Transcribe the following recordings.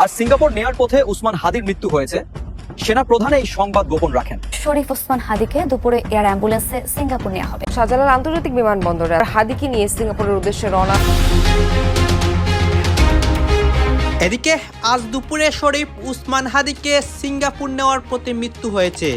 আর Singapore নেয়ার পথে উসমান হাদির মৃত্যু হয়েছে। সেনা প্রধান এই সংবাদ গোপন রাখেন। শরীফ ওসমান হাদিকে দুপুরে এয়ার অ্যাম্বুলেন্সে সিঙ্গাপুর নেওয়া হবে। শাহজালাল আন্তর্জাতিক বিমানবন্দরে হাদিকে নিয়ে সিঙ্গাপুরের উদ্দেশ্যে রওনা। এদিকে আজ দুপুরে শরীফ উসমান হাদিকে সিঙ্গাপুর নেওয়ার পথে মৃত্যু হয়েছে।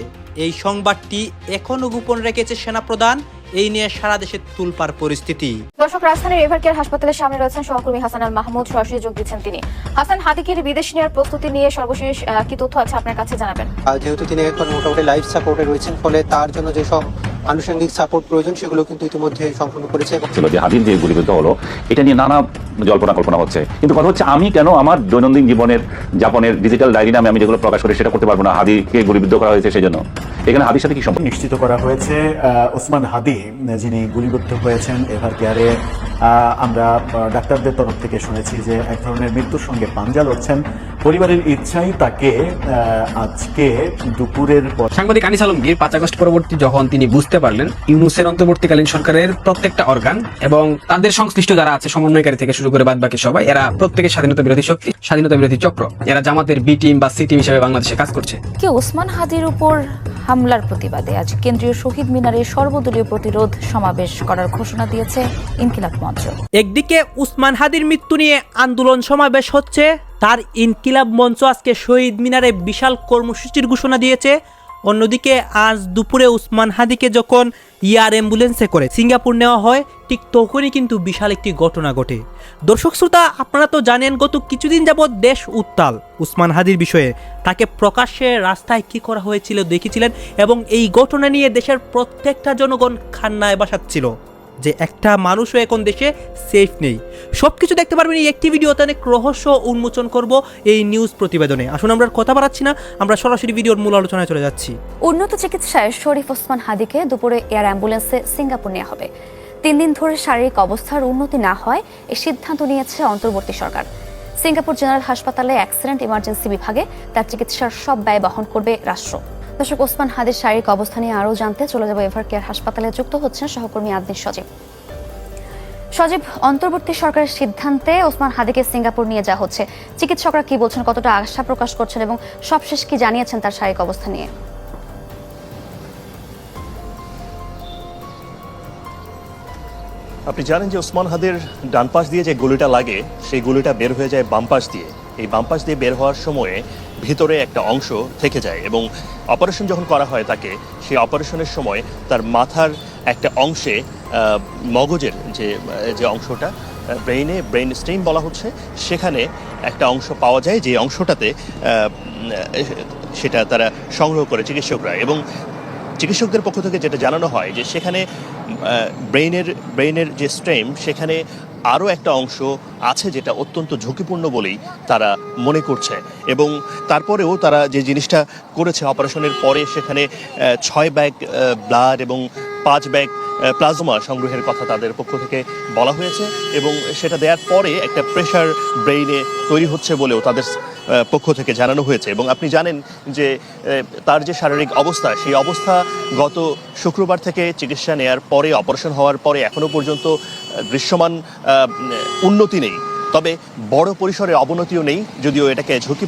এই সংবাদটি এখনও গোপন রেখেছে সেনাপ্রধান এই নিয়ে সারা দেশে তুলপার পরিস্থিতি। দর্শক রাজধানীর রিভার কেয়ার হাসপাতালের সামনে রয়েছেন সহকর্মী হাসান আল মাহমুদ সরাসরি যোগ দিচ্ছেন তিনি। হাসান হাদিকের বিদেশ নেওয়ার প্রস্তুতি নিয়ে সর্বশেষ কি তথ্য আছে আপনার কাছে জানাবেন? আর যেহেতু তিনি এখন মোটামুটি লাইফ সাপোর্টে রয়েছেন ফলে তার জন্য যেসব আনুষঙ্গিক সাপোর্ট প্রয়োজন সেগুলো কিন্তু ইতিমধ্যে সম্পূর্ণ করেছে এবং ছিল যে হাদির যে গুলিবিদ্ধ হলো এটা নিয়ে নানা জল্পনা কল্পনা হচ্ছে। কিন্তু কথা হচ্ছে আমি কেন আমার দৈনন্দিন জীবনের যাপনের ডিজিটাল ডায়েরি নামে আমি যেগুলো প্রকাশ করি সেটা করতে পারব না? হাদিকে গুলিবিদ্ধ করা হয়েছে সেই জন্য এখানে হাদির সাথে কি সম্পর্ক? নিশ্চিত করা হয়েছে ওসমান হাদি যিনি গুলিবিদ্ধ হয়েছেন এভার কেয়ারে আহ, আমরা ডাক্তারদের তরফ থেকে শুনেছি যে এক ধরনের মৃত্যুর সঙ্গে পাঞ্জা লড়ছেন। পরিবারের ইচ্ছাই তাকে আহ, আজকে দুপুরের পর সাংবাদিক আনিস আলমগীর পাঁচ আগস্ট পরবর্তী যখন তিনি বুঝতে পারলেন ইউনুসের অন্তর্বর্তীকালীন সরকারের প্রত্যেকটা অর্গান এবং তাদের সংশ্লিষ্ট যারা আছে সমন্বয়কারী থেকে শুরু করে বাদ বাকি সবাই এরা প্রত্যেকে স্বাধীনতা বিরোধী শক্তি স্বাধীনতা বিরোধী চক্র। এরা জামাতের বি টিম বা সি টিম হিসেবে বাংলাদেশে কাজ করছে। কি ওসমান হাদির উপর হামলার প্রতিবাদে আজ কেন্দ্রীয় শহীদ মিনারে সর্বদলীয় প্রতিরোধ সমাবেশ করার ঘোষণা দিয়েছে ইনকিলাব মঞ্চ। একদিকে উসমান হাদির মৃত্যু নিয়ে আন্দোলন সমাবেশ হচ্ছে তার ইনকিলাব মঞ্চ আজকে শহীদ মিনারে বিশাল কর্মসূচির ঘোষণা দিয়েছে। অন্যদিকে আজ দুপুরে উসমান হাদিকে যখন ইয়ার অ্যাম্বুলেন্সে করে সিঙ্গাপুর নেওয়া হয়, ঠিক তখনই কিন্তু বিশাল একটি ঘটনা ঘটে। দর্শক শ্রোতা, আপনারা তো জানেন গত কিছুদিন যাবৎ দেশ উত্তাল। উসমান হাদির বিষয়ে তাকে প্রকাশ্যে রাস্তায় কি করা হয়েছিল দেখেছিলেন এবং এই ঘটনা নিয়ে দেশের প্রত্যেকটা জনগণ খান্নায় বাসাচ্ছিল। যে একটা মানুষও এখন দেশে সেফ নেই। সব কিছু দেখতে পারবেন এই একটি ভিডিওতে অনেক রহস্য উন্মোচন করব এই নিউজ প্রতিবেদনে। আসুন আমরা কথা বাড়াচ্ছি না, আমরা সরাসরি ভিডিওর মূল আলোচনায় চলে যাচ্ছি। উন্নত চিকিৎসায় শরীফ ওসমান হাদিকে দুপুরে এয়ার অ্যাম্বুলেন্সে সিঙ্গাপুর নেওয়া হবে। তিন দিন ধরে শারীরিক অবস্থার উন্নতি না হয় এ সিদ্ধান্ত নিয়েছে অন্তর্বর্তী সরকার। সিঙ্গাপুর জেনারেল হাসপাতালে অ্যাক্সিডেন্ট ইমার্জেন্সি বিভাগে তার চিকিৎসার সব ব্যয় বহন করবে রাষ্ট্র। দর্শক, ওসমান হাদির শারীরিক অবস্থা নিয়ে আরও জানতে চলে যাব এভার কেয়ার হাসপাতালে। যুক্ত হচ্ছেন সহকর্মী আদিন সজীব। সজীব, অন্তর্বর্তী সরকারের সিদ্ধান্তে ওসমান হাদিকে সিঙ্গাপুর নিয়ে যাওয়া হচ্ছে। চিকিৎসকরা কি বলছেন, কতটা আশা প্রকাশ করছেন এবং সবশেষ কি জানিয়েছেন তার শারীরিক অবস্থা নিয়ে? আপনি জানেন যে ওসমান হাদের ডান পাশ দিয়ে যে গুলিটা লাগে, সেই গুলিটা বের হয়ে যায় বাম পাশ দিয়ে। এই বাম পাশ দিয়ে বের হওয়ার সময়ে ভিতরে একটা অংশ থেকে যায় এবং অপারেশন যখন করা হয় তাকে, সেই অপারেশনের সময় তার মাথার একটা অংশে মগজের যে যে অংশটা ব্রেইনে, ব্রেইন স্টেম বলা হচ্ছে, সেখানে একটা অংশ পাওয়া যায় যে অংশটাতে সেটা তারা সংগ্রহ করে চিকিৎসকরা এবং চিকিৎসকদের পক্ষ থেকে যেটা জানানো হয় যে সেখানে ব্রেইনের ব্রেইনের যে স্ট্রেম সেখানে আরও একটা অংশ আছে যেটা অত্যন্ত ঝুঁকিপূর্ণ বলেই তারা মনে করছে। এবং তারপরেও তারা যে জিনিসটা করেছে অপারেশনের পরে সেখানে ছয় ব্যাগ ব্লাড এবং পাঁচ ব্যাগ প্লাজমা সংগ্রহের কথা তাদের পক্ষ থেকে বলা হয়েছে এবং সেটা দেওয়ার পরে একটা প্রেশার ব্রেইনে তৈরি হচ্ছে বলেও তাদের পক্ষ থেকে জানানো হয়েছে। এবং আপনি জানেন যে তার যে শারীরিক অবস্থা, সেই অবস্থা গত শুক্রবার থেকে চিকিৎসা নেয়ার পরে, অপারেশন হওয়ার পরে এখনও পর্যন্ত দৃশ্যমান উন্নতি নেই। তবে বড় পরিসরে অবনতিও নেই, যদিও এটাকে ঝুঁকি,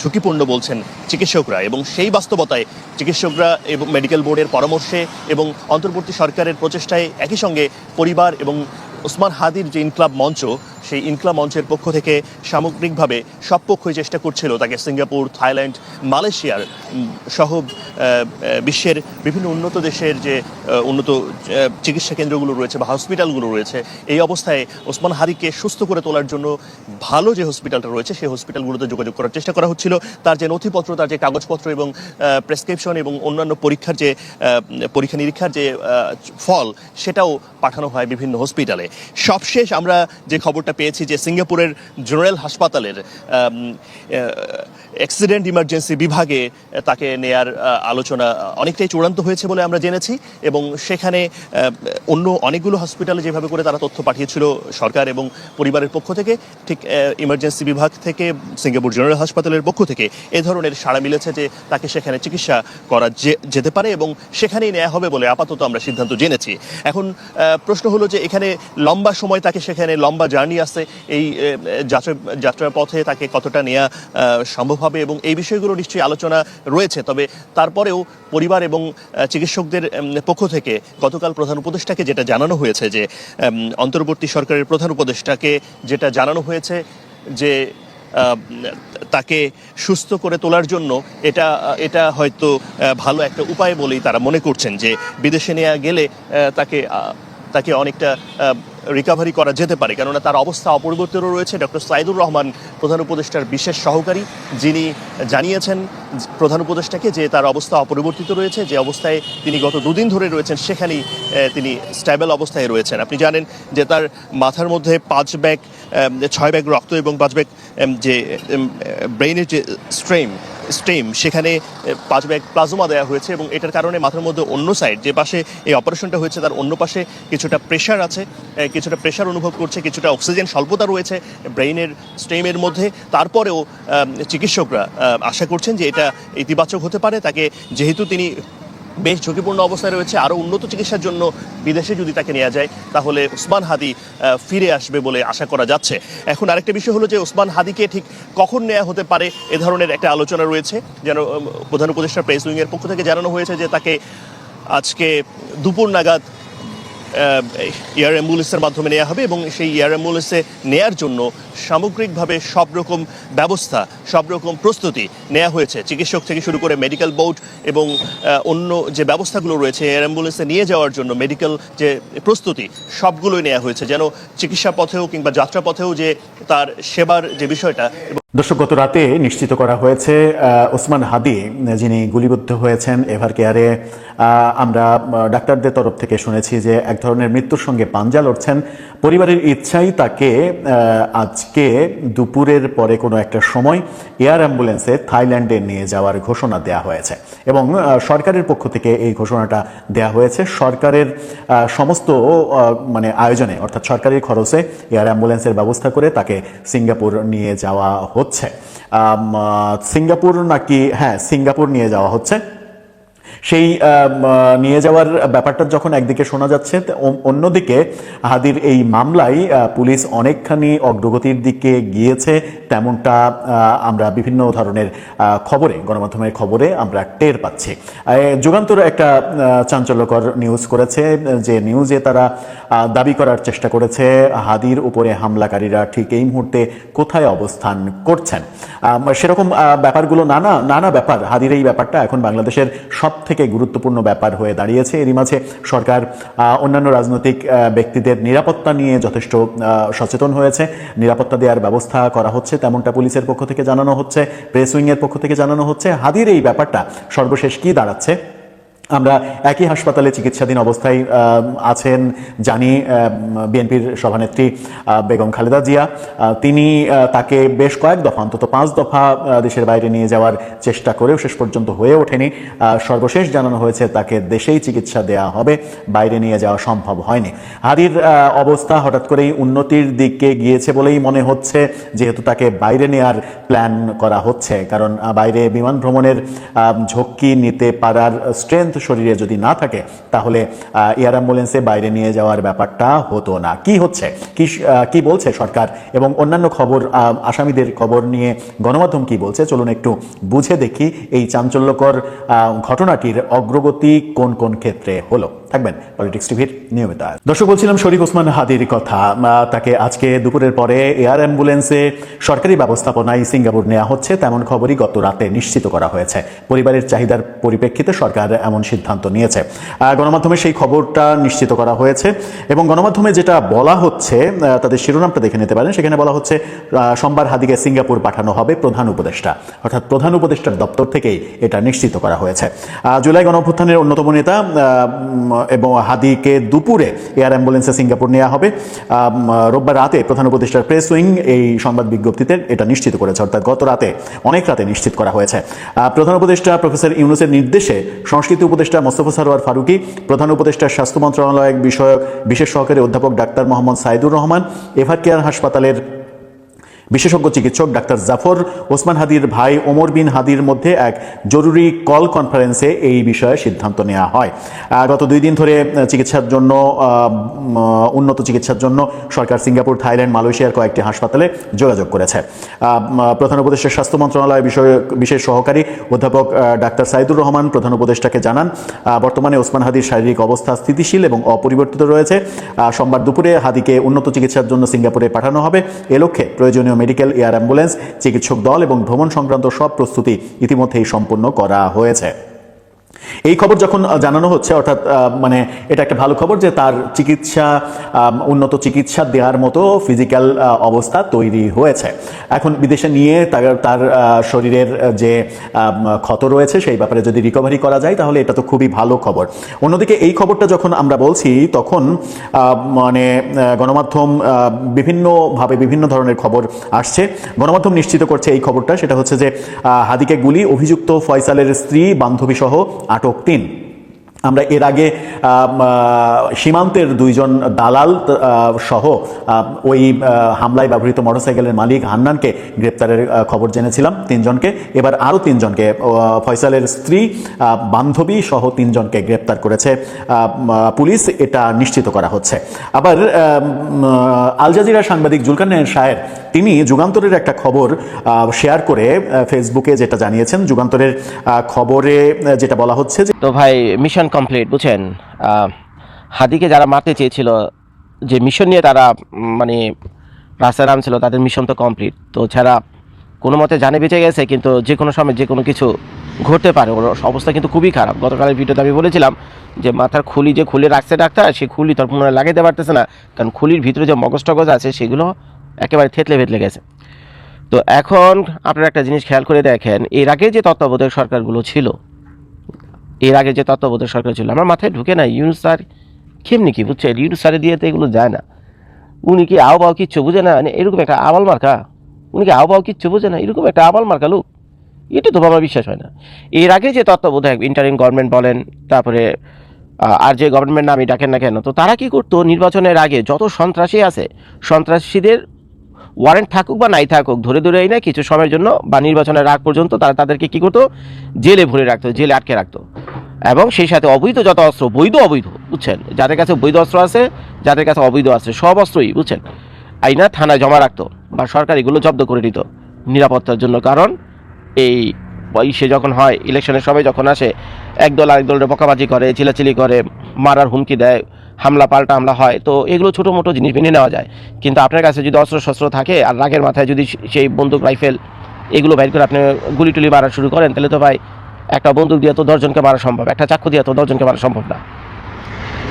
ঝুঁকিপূর্ণ বলছেন চিকিৎসকরা। এবং সেই বাস্তবতায় চিকিৎসকরা এবং মেডিকেল বোর্ডের পরামর্শে এবং অন্তর্বর্তী সরকারের প্রচেষ্টায় একই সঙ্গে পরিবার এবং ওসমান হাদির যে ইনক্লাব মঞ্চ সেই ইনক্লাব মঞ্চের পক্ষ থেকে সামগ্রিকভাবে সব পক্ষই চেষ্টা করছিল তাকে সিঙ্গাপুর, থাইল্যান্ড, মালয়েশিয়ার সহ বিশ্বের বিভিন্ন উন্নত দেশের যে উন্নত চিকিৎসা কেন্দ্রগুলো রয়েছে বা হসপিটালগুলো রয়েছে, এই অবস্থায় ওসমান হারিকে সুস্থ করে তোলার জন্য ভালো যে হসপিটালটা রয়েছে, সেই হসপিটালগুলোতে যোগাযোগ করার চেষ্টা করা হচ্ছিল। তার যে নথিপত্র, তার যে কাগজপত্র এবং প্রেসক্রিপশন এবং অন্যান্য পরীক্ষার যে পরীক্ষা নিরীক্ষার যে ফল, সেটাও পাঠানো হয় বিভিন্ন হসপিটালে। সবশেষ আমরা যে খবরটা পেয়েছি যে সিঙ্গাপুরের জেনারেল হাসপাতালের অ্যাক্সিডেন্ট ইমার্জেন্সি বিভাগে তাকে নেয়ার আলোচনা অনেকটাই চূড়ান্ত হয়েছে বলে আমরা জেনেছি এবং সেখানে অন্য অনেকগুলো হসপিটালে যেভাবে করে তারা তথ্য পাঠিয়েছিল সরকার এবং পরিবারের পক্ষ থেকে, ঠিক ইমার্জেন্সি বিভাগ থেকে, সিঙ্গাপুর জেনারেল হাসপাতালের পক্ষ থেকে এ ধরনের সাড়া মিলেছে যে তাকে সেখানে চিকিৎসা করা যেতে পারে এবং সেখানেই নেওয়া হবে বলে আপাতত আমরা সিদ্ধান্ত জেনেছি। এখন প্রশ্ন হলো যে এখানে লম্বা সময় তাকে সেখানে লম্বা জার্নি আস্তে এই যাত্রা, যাত্রার পথে তাকে কতটা নেওয়া সম্ভব হবে এবং এই বিষয়গুলো নিশ্চয়ই আলোচনা রয়েছে। তবে তারপরেও পরিবার এবং চিকিৎসকদের পক্ষ থেকে গতকাল প্রধান উপদেষ্টাকে যেটা জানানো হয়েছে যে অন্তর্বর্তী সরকারের প্রধান উপদেষ্টাকে যেটা জানানো হয়েছে যে তাকে সুস্থ করে তোলার জন্য এটা এটা হয়তো ভালো একটা উপায় বলেই তারা মনে করছেন যে, বিদেশে নেওয়া গেলে তাকে তাকে অনেকটা রিকাভারি করা যেতে পারে, কেননা তার অবস্থা অপরিবর্তিত রয়েছে। ডক্টর সাইদুর রহমান প্রধান উপদেষ্টার বিশেষ সহকারী, যিনি জানিয়েছেন প্রধান উপদেষ্টাকে যে তার অবস্থা অপরিবর্তিত রয়েছে, যে অবস্থায় তিনি গত দুদিন ধরে রয়েছেন, সেখানেই তিনি স্ট্যাবল অবস্থায় রয়েছেন। আপনি জানেন যে তার মাথার মধ্যে পাঁচ ব্যাগ ছয় ব্যাগ রক্ত এবং পাঁচ ব্যাগ যে ব্রেইনের যে স্ট্রেম স্টেম, সেখানে পাঁচ ব্যাগ প্লাজমা দেওয়া হয়েছে এবং এটার কারণে মাথার মধ্যে অন্য সাইড যে পাশে এই অপারেশনটা হয়েছে, তার অন্য পাশে কিছুটা প্রেশার আছে কিছুটা প্রেশার অনুভব করছে, কিছুটা অক্সিজেন স্বল্পতা রয়েছে ব্রেইনের স্টেমের মধ্যে। তারপরেও চিকিৎসকরা আশা করছেন যে এটা ইতিবাচক হতে পারে। তাকে যেহেতু তিনি বেশ ঝুঁকিপূর্ণ অবস্থায় রয়েছে। আরও উন্নত চিকিৎসার জন্য বিদেশে যদি তাকে নেওয়া যায়, তাহলে ওসমান হাদি ফিরে আসবে বলে আশা করা যাচ্ছে। এখন আরেকটা বিষয় হলো যে, ওসমান হাদিকে ঠিক কখন নেওয়া হতে পারে এ ধরনের একটা আলোচনা রয়েছে, যেন প্রধান উপদেষ্টা প্রেস উইংয়ের পক্ষ থেকে জানানো হয়েছে যে তাকে আজকে দুপুর নাগাদ এয়ার অ্যাম্বুলেন্সের মাধ্যমে নেওয়া হবে এবং সেই এয়ার অ্যাম্বুলেন্সে নেয়ার জন্য সামগ্রিকভাবে সব রকম ব্যবস্থা, সব রকম প্রস্তুতি নেওয়া হয়েছে। চিকিৎসক থেকে শুরু করে মেডিকেল বোর্ড এবং অন্য যে ব্যবস্থাগুলো রয়েছে এয়ার অ্যাম্বুলেন্সে নিয়ে যাওয়ার জন্য মেডিকেল যে প্রস্তুতি, সবগুলোই নেওয়া হয়েছে। যেন চিকিৎসা পথেও কিংবা যাত্রা পথেও যে তার সেবার যে বিষয়টা দর্শক, গত রাতে নিশ্চিত করা হয়েছে ওসমান হাদি, যিনি গুলিবিদ্ধ হয়েছেন এভার কেয়ারে আমরা ডাক্তারদের তরফ থেকে শুনেছি যে এক ধরনের মৃত্যুর সঙ্গে পাঞ্জা লড়ছেন। পরিবারের ইচ্ছাই তাকে আজকে দুপুরের পরে কোনো একটা সময় এয়ার অ্যাম্বুলেন্সে থাইল্যান্ডে নিয়ে যাওয়ার ঘোষণা দেওয়া হয়েছে এবং সরকারের পক্ষ থেকে এই ঘোষণাটা দেওয়া হয়েছে। সরকারের সমস্ত মানে আয়োজনে, অর্থাৎ সরকারি খরচে এয়ার অ্যাম্বুলেন্সের ব্যবস্থা করে তাকে সিঙ্গাপুর নিয়ে যাওয়া হচ্ছে। সিঙ্গাপুর নাকি হ্যাঁ সিঙ্গাপুর নিয়ে যাওয়া হচ্ছে। সেই নিয়ে যাওয়ার ব্যাপারটা যখন একদিকে শোনা যাচ্ছে অন্যদিকে হাদির এই মামলায় পুলিশ অনেকখানি অগ্রগতির দিকে গিয়েছে। তেমনটা আমরা বিভিন্ন ধরনের খবরে, গণমাধ্যমের খবরে আমরা টের পাচ্ছি। যুগান্তর একটা চাঞ্চল্যকর নিউজ করেছে, যে নিউজে তারা দাবি করার চেষ্টা করেছে হাদির উপরে হামলাকারীরা ঠিক এই মুহূর্তে কোথায় অবস্থান করছেন? সেরকম ব্যাপারগুলো নানা নানা ব্যাপার, হাদির এই ব্যাপারটা এখন বাংলাদেশের সব থেকে গুরুত্বপূর্ণ ব্যাপার হয়ে দাঁড়িয়েছে। এরই মাঝে সরকার অন্যান্য রাজনৈতিক ব্যক্তিদের নিরাপত্তা নিয়ে যথেষ্ট সচেতন হয়েছে। নিরাপত্তা দেওয়ার ব্যবস্থা করা হচ্ছে তেমনটা পুলিশের পক্ষ থেকে জানানো হচ্ছে, প্রেস উইংয়ের পক্ষ থেকে জানানো হচ্ছে। হাদির এই ব্যাপারটা সর্বশেষ কি দাঁড়াচ্ছে? আমরা একই হাসপাতালে চিকিৎসাধীন অবস্থায় আছেন জানি বিএনপির সভানেত্রী বেগম খালেদা জিয়া। তিনি তাকে বেশ কয়েক দফা, অন্তত পাঁচ দফা দেশের বাইরে নিয়ে যাওয়ার চেষ্টা করেও শেষ পর্যন্ত হয়ে ওঠেনি। সর্বশেষ জানানো হয়েছে, তাকে দেশেই চিকিৎসা দেওয়া হবে, বাইরে নিয়ে যাওয়া সম্ভব হয়নি। হারির অবস্থা হঠাৎ করেই উন্নতির দিকে গিয়েছে বলেই মনে হচ্ছে, যেহেতু তাকে বাইরে নেয়ার প্ল্যান করা হচ্ছে। কারণ বাইরে বিমান ভ্রমণের ঝক্কি নিতে পারার স্ট্রেংথ শরীরে যদি না থাকে, তাহলে এয়ার অ্যাম্বুলেন্সে বাইরে নিয়ে যাওয়ার ব্যাপারটা হতো না। কি হচ্ছে? কি কি বলছে সরকার? এবং অন্যান্য খবর আসামিদের খবর নিয়ে গণমাধ্যম কি বলছে? চলুন একটু বুঝে দেখি এই চাঞ্চল্যকর ঘটনাটির অগ্রগতি কোন কোন ক্ষেত্রে হলো। থাকবেন পলিটিক্স টিভির নিয়মিত। দর্শক, বলছিলাম শরীফ ওসমান হাদির কথা। তাকে আজকে দুপুরের পরে এয়ার অ্যাম্বুলেন্সে সরকারি ব্যবস্থাপনায় সিঙ্গাপুর নেওয়া হচ্ছে, তেমন খবরই গত রাতে নিশ্চিত করা হয়েছে। পরিবারের চাহিদার পরিপ্রেক্ষিতে সরকার এমন সিদ্ধান্ত নিয়েছে। গণমাধ্যমে সেই খবরটা নিশ্চিত করা হয়েছে এবং গণমাধ্যমে যেটা বলা হচ্ছে তাদের শিরোনামটা দেখে নিতে পারেন। সেখানে বলা হচ্ছে সোমবার হাদিকে সিঙ্গাপুর পাঠানো হবে প্রধান উপদেষ্টা। অর্থাৎ প্রধান উপদেষ্টার দপ্তর থেকেই এটা নিশ্চিত করা হয়েছে। জুলাই গণঅভ্যুত্থানের অন্যতম নেতা এবং হাদিকে দুপুরে এয়ার অ্যাম্বুলেন্সে সিঙ্গাপুর নেওয়া হবে। রোববার রাতে প্রধান উপদেষ্টার প্রেস উইং এই সংবাদ বিজ্ঞপ্তিতে এটা নিশ্চিত করেছে, অর্থাৎ গত রাতে, অনেক রাতে নিশ্চিত করা হয়েছে। প্রধান উপদেষ্টা প্রফেসর ইউনুসের নির্দেশে সংস্কৃতি উপদেষ্টা মোস্তফা সারোয়ার ফারুকি, প্রধান উপদেষ্টা স্বাস্থ্য মন্ত্রণালয় বিষয়ক বিশেষ সহকারী অধ্যাপক doctor Mohammad Saidur Rahman Evercare হাসপাতালের বিশেষজ্ঞ চিকিৎসক ডাক্তার জাফর ওসমান হাদির ভাই ওমর বিন হাদির মধ্যে এক জরুরি কল কনফারেন্সে এই বিষয়ে সিদ্ধান্ত নেওয়া হয়। গত দুই দিন ধরে চিকিৎসার জন্য উন্নত চিকিৎসার জন্য সরকার সিঙ্গাপুর, থাইল্যান্ড, মালয়েশিয়ার কয়েকটি হাসপাতালে যোগাযোগ করেছে। প্রধান উপদেষ্টা স্বাস্থ্য মন্ত্রণালয় বিষয়ে, বিশেষ সহকারী অধ্যাপক ডাক্তার সাইদুর রহমান প্রধান উপদেষ্টাকে জানান বর্তমানে ওসমান হাদির শারীরিক অবস্থা স্থিতিশীল এবং অপরিবর্তিত রয়েছে। সোমবার দুপুরে হাদিকে উন্নত চিকিৎসার জন্য সিঙ্গাপুরে পাঠানো হবে। এ লক্ষ্যে প্রয়োজনীয় মেডিকেল এয়ার অ্যাম্বুলেন্স চিকিৎসক দল এবং ভ্রমণ সংক্রান্ত সব প্রস্তুতি ইতিমধ্যেই সম্পন্ন করা হয়েছে। এই খবর যখন জানানো হচ্ছে, অর্থাৎ মানে এটা একটা ভালো খবর যে তার চিকিৎসা উন্নত চিকিৎসা দেওয়ার মতো ফিজিক্যাল অবস্থা তৈরি হয়েছে। এখন বিদেশে নিয়ে তার তার শরীরের যে ক্ষত রয়েছে, সেই ব্যাপারে যদি রিকভারি করা যায়, তাহলে এটা তো খুবই ভালো খবর। অন্যদিকে এই খবরটা যখন আমরা বলছি, তখন মানে গণমাধ্যম বিভিন্নভাবে বিভিন্ন ধরনের খবর আসছে। গণমাধ্যম নিশ্চিত করছে এই খবরটা, সেটা হচ্ছে যে হাদিকে গুলি অভিযুক্ত ফয়সালের স্ত্রী বান্ধবী সহ আটক তিন। আমরা এর আগে সীমান্তের দুইজন দালাল সহ ওই হামলায় ব্যবহৃত মোটরসাইকেলের মালিক হান্নানকে গ্রেপ্তারের খবর জেনেছিলাম তিনজনকে। এবার আরও তিনজনকে ফয়সালের স্ত্রী বান্ধবী সহ তিনজনকে গ্রেপ্তার করেছে পুলিশ। এটা নিশ্চিত করা হচ্ছে। আবার আল জাজিরা সাংবাদিক জুলকান্নায়ের শায়ের তিনি যুগান্তরের একটা খবর শেয়ার করে ফেসবুকে যেটা জানিয়েছেন, যুগান্তরের খবরে যেটা বলা হচ্ছে যে তো ভাই মিশন কমপ্লিট বুঝছেন? হাদিকে যারা মারতে চেয়েছিল, যে মিশন নিয়ে তারা মানে রাস্তায় নামছিল, তাদের মিশন তো কমপ্লিট তো ছাড়া কোনো মতে জানে বেঁচে গেছে, কিন্তু যে কোনো সময় যে কোনো কিছু ঘটতে পারে, ওর অবস্থা কিন্তু খুবই খারাপ। গতকালের ভিডিওতে আমি বলেছিলাম যে মাথার খুলি যে খুলে রাখছে ডাক্তার সেই খুলি তোর পুনরায় লাগাইতে পারতেছে না, কারণ খুলির ভিতরে যে মগজ টগজ আছে, সেগুলো একেবারে থেতলে ভেতলে গেছে। তো এখন আপনারা একটা জিনিস খেয়াল করে দেখেন, এর আগে যে তত্ত্বাবধায়ক সরকারগুলো ছিল এর আগে যে তত্ত্বাবধায়ক সরকার ছিল, আমার মাথায় ঢুকে না ইউনুস স্যার কেমনি কি বুঝছেন? ইউনুস স্যারের দিয়ে তো এগুলো যায় না। উনি কি আও বাও কিচ্ছু বুঝে না? মানে এরকম একটা আবাল মার্কা। উনি কি আও বাও কিচ্ছু বুঝে না? এরকম একটা আবাল মার্কা লোক। এটা তো বাবার বিশ্বাস হয় না। এর আগে যে তত্ত্বাবধায়ক ইন্টারিম গভর্নমেন্ট বলেন, তারপরে আর যে গভর্নমেন্ট নামই ডাকেন না কেন, তো তারা কি করতো? নির্বাচনের আগে যত সন্ত্রাসী আছে, সন্ত্রাসীদের ওয়ারেন্ট থাকুক বা নাই থাকুক, ধরে ধরে এনে কিছু সময়ের জন্য বা নির্বাচনের আগ পর্যন্ত তারা তাদেরকে কী করতো? জেলে ভরে রাখতো, জেলে আটকে রাখতো। এবং সেই সাথে অবৈধ যত অস্ত্র, বৈধ অবৈধ, বুঝছেন? যাদের কাছে বৈধ অস্ত্র আছে, যাদের কাছে অবৈধ আছে, সব অস্ত্রই, বুঝছেন? আইনা থানায় জমা রাখতো বা সরকার এগুলো জব্দ করে দিত নিরাপত্তার জন্য। কারণ এই ইসে যখন হয়, ইলেকশনের সময় যখন আসে, একদল আরেক দলের বকাবাজি করে, চিলাচিলি করে, মারার হুমকি দেয়, হামলা পাল্টা হামলা হয়, তো এগুলো ছোটো মোটো জিনিস মেনে নেওয়া যায়। কিন্তু আপনার কাছে যদি অস্ত্র শস্ত্র থাকে আর রাগের মাথায় যদি সেই বন্দুক, রাইফেল এগুলো বাইর করে আপনি গুলি টুলি মারা শুরু করেন, তাহলে তো ভাই একটা বন্দুক দিয়ে তো দশজনকে মারা সম্ভব, একটা চাকু দিয়ে তো দশজনকে মারা সম্ভব না।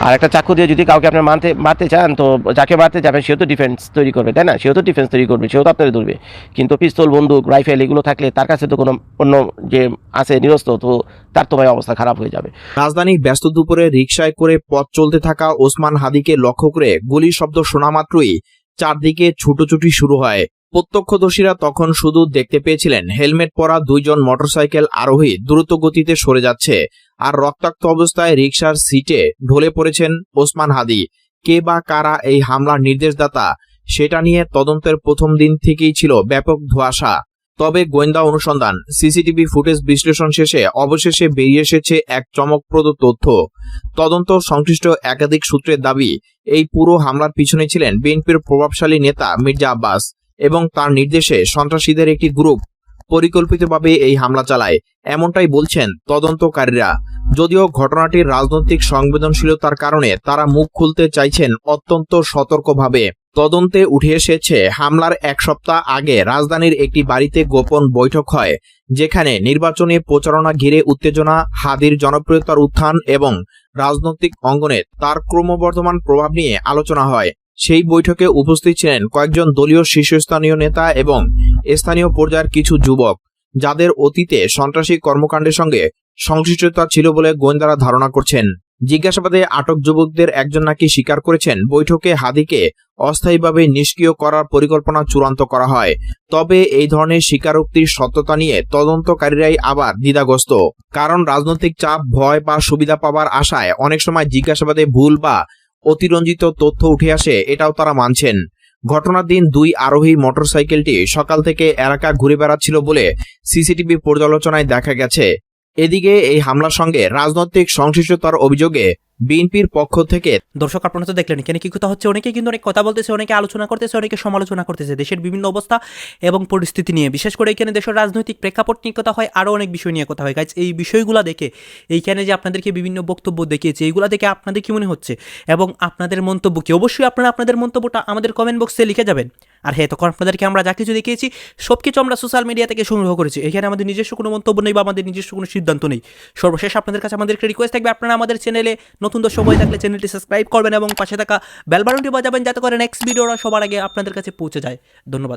আর একটা চাকু দিয়ে যদি কাউকে আপনি মারতে মারতে চান, তো যাকে মারতে যাবেন, সেও তো ডিফেন্স তৈরি করবে, তাই না? সেও তো ডিফেন্স তৈরি করবে, সেও তো আপনার ধরবে। কিন্তু পিস্তল বন্দুক রাইফেল এগুলো থাকলে তার কাছে তো কোনো অন্য যে আছে নিরস্ত, তো তার তো ভাই অবস্থা খারাপ হয়ে যাবে। রাজধানীর ব্যস্ত দুপুরে রিকশায় করে পথ চলতে থাকা ওসমান হাদিকে লক্ষ্য করে গুলির শব্দ শোনা মাত্রই চারদিকে ছুটোছুটি শুরু হয়। প্রত্যক্ষদর্শীরা তখন শুধু দেখতে পেয়েছিলেন, হেলমেট পরা দুইজন মোটরসাইকেল আরোহী দ্রুত গতিতে সরে যাচ্ছে, আর রক্তাক্ত অবস্থায় রিকশার সিটে ঢলে পড়েছেন ওসমান হাদি। কে বা কারা এই হামলার নির্দেশদাতা, সেটা নিয়ে তদন্তের প্রথম দিন থেকেই ছিল ব্যাপক ধোঁয়াশা। তবে গোয়েন্দা অনুসন্ধান, সিসিটিভি ফুটেজ বিশ্লেষণ শেষে অবশেষে বেরিয়ে এসেছে এক চমকপ্রদ তথ্য। তদন্ত সংশ্লিষ্ট একাধিক সূত্রের দাবি, এই পুরো হামলার পিছনে ছিলেন বিএনপির প্রভাবশালী নেতা মির্জা আব্বাস। এবং তার নির্দেশে সন্ত্রাসীদের একটি গ্রুপ পরিকল্পিতভাবে এই হামলা চালায়। এমনটাই বলছেন তদন্তকারীরা। যদিও ঘটনাটির রাজনৈতিক সংবেদনশীলতার কারণে তারা মুখ খুলতে চাইছেন অত্যন্ত সতর্কভাবে। তদন্তে উঠে এসেছে, হামলার এক সপ্তাহ আগে রাজধানীর একটি বাড়িতে গোপন বৈঠক হয়, যেখানে নির্বাচনী প্রচারণা ঘিরে উত্তেজনা, হাদির জনপ্রিয়তার উত্থান এবং রাজনৈতিক অঙ্গনে তার ক্রমবর্ধমান প্রভাব নিয়ে আলোচনা হয়। সেই বৈঠকে উপস্থিত ছিলেন কয়েকজন দলীয় শীর্ষস্থানীয় নেতা এবং স্থানীয় পর্যায়ের কিছু যুবক, যাদের অতীতে সন্ত্রাসী কর্মকাণ্ডের সঙ্গে সংশ্লিষ্টতা ছিল বলে গোয়েন্দারা ধারণা করছেন। জিজ্ঞাসাবাদে আটক যুবকদের একজন নাকি স্বীকার করেছেন, বৈঠকে হাদিকে অস্থায়ীভাবে নিষ্ক্রিয় করার পরিকল্পনা চূড়ান্ত করা হয়। তবে এই ধরনের স্বীকারোক্তির সত্যতা নিয়ে তদন্তকারীরাই আবার দ্বিধাগ্রস্ত। কারণ রাজনৈতিক চাপ, ভয় বা সুবিধা পাবার আশায় অনেক সময় জিজ্ঞাসাবাদে ভুল বা অতিরঞ্জিত তথ্য উঠে আসে, এটাও তারা মানছেন। ঘটনার দিন দুই আরোহী মোটরসাইকেলটি সকাল থেকে এলাকা ঘুরে বেড়াচ্ছিল বলে সিসিটিভি পর্যালোচনায় দেখা গেছে। এদিকে এই হামলার সঙ্গে রাজনৈতিক সংশ্লিষ্টতার অভিযোগে বিএনপির পক্ষ থেকে দর্শক, আপনারা তো দেখলেন এখানে কি কথা হচ্ছে। অনেকে কিন্তু অনেক কথা বলতেছে, অনেকে আলোচনা করতেছে, অনেকে সমালোচনা করতেছে। দেশের বিভিন্ন অবস্থা এবং পরিস্থিতি নিয়ে, বিশেষ করে এখানে দেশের রাজনৈতিক প্রেক্ষাপট নিয়ে কথা হয় আরও অনেক বিষয় নিয়ে কথা হয়। গাইজ এই বিষয়গুলো দেখে, এইখানে যে আপনাদেরকে বিভিন্ন বক্তব্য দেখিয়েছে, এইগুলো দেখে আপনাদের কি মনে হচ্ছে? এবং আপনাদের মন্তব্য কি? অবশ্যই আপনারা আপনাদের মন্তব্যটা আমাদের কমেন্ট বক্সে লিখে যাবেন। আর হ্যাঁ তখন আপনাদেরকে আমরা যা কিছু দেখিয়েছি সব কিছু আমরা সোশ্যাল মিডিয়া থেকে সংগ্রহ করেছি। এখানে আমাদের নিজস্ব কোনো মন্তব্য নেই বা আমাদের নিজস্ব কোনো সিদ্ধান্ত নেই। সর্বশেষ আপনাদের কাছে আমাদের একটা রিকোয়েস্ট থাকবে, আপনারা আমাদের চ্যানেলে নতুন দর্শক হয়ে থাকলে চ্যানেলটি সাবস্ক্রাইব করবেন এবং পাশে থাকা বেল বাটনটি বাজাবেন যাতে করে নেক্সট ভিডিওটা সবার আগে আপনাদের কাছে পৌঁছে যায়। ধন্যবাদ।